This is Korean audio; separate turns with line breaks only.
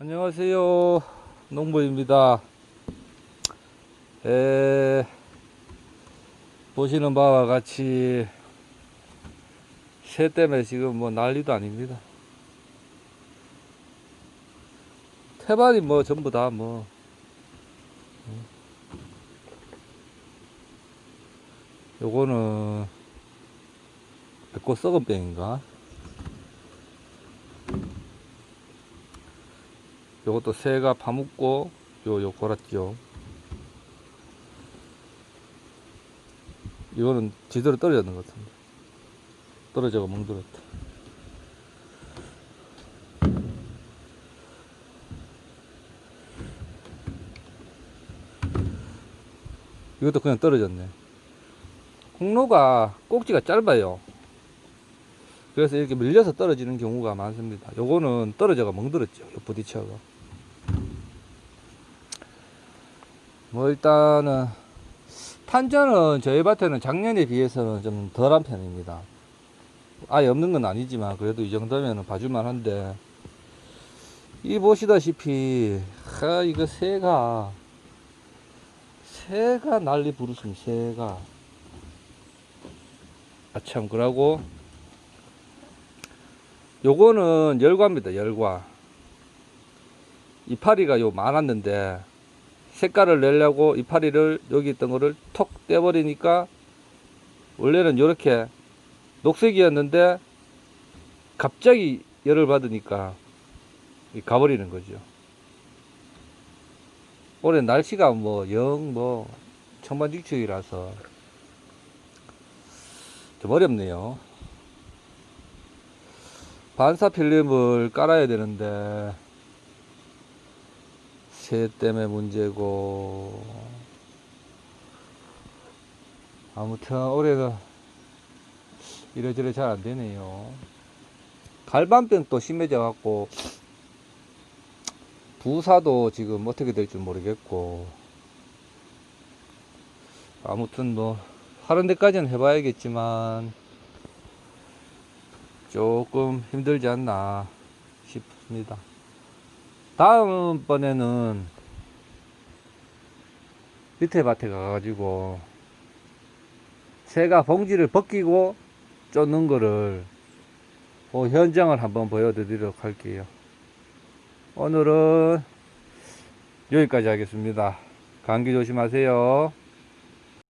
안녕하세요. 농부입니다. 에, 보시는 바와 같이 새 때문에 지금 뭐 난리도 아닙니다. 태반이 뭐 전부 다 뭐. 음. 요거는 백고 썩은 병인가? 요것도 새가 파묻고 요 요 골았죠 이거는 제대로 떨어졌는 것 같은데. 떨어져가 멍들었다. 이것도 그냥 떨어졌네. 홍로가 꼭지가 짧아요. 그래서 이렇게 밀려서 떨어지는 경우가 많습니다. 요거는 떨어져가 멍들었죠. 요 부딪혀가 뭐 일단은 탄저는 저희 밭에는 작년에 비해서는 좀 덜한 편입니다. 아예 없는 건 아니지만 그래도 이 정도면 봐줄만 한데 이 보시다시피 하 이거 새가 새가 난리 부르습니다 새가 아참 그러고 요거는 열과입니다 열과 이파리가 요 많았는데 색깔을 내려고 이파리를 여기 있던 거를 톡 떼버리니까 원래는 이렇게 녹색이었는데 갑자기 열을 받으니까 이 가버리는 거죠. 올해 날씨가 뭐영뭐 천반직축이라서 좀 어렵네요. 반사 필름을 깔아야 되는데 새 때문에 문제고. 아무튼 올해는 이래저래 잘 안 되네요. 갈반병 또 심해져 갖고 부사도 지금 어떻게 될줄 모르겠고. 아무튼 뭐 하는 데까지는 해봐야겠지만 조금 힘들지 않나 싶습니다 다음번에는 밑에 밭에 가가지고 새가 봉지를 벗기고 쫓는 거를 그 현장을 한번 보여드리도록 할게요. 오늘은 여기까지 하겠습니다. 감기 조심하세요.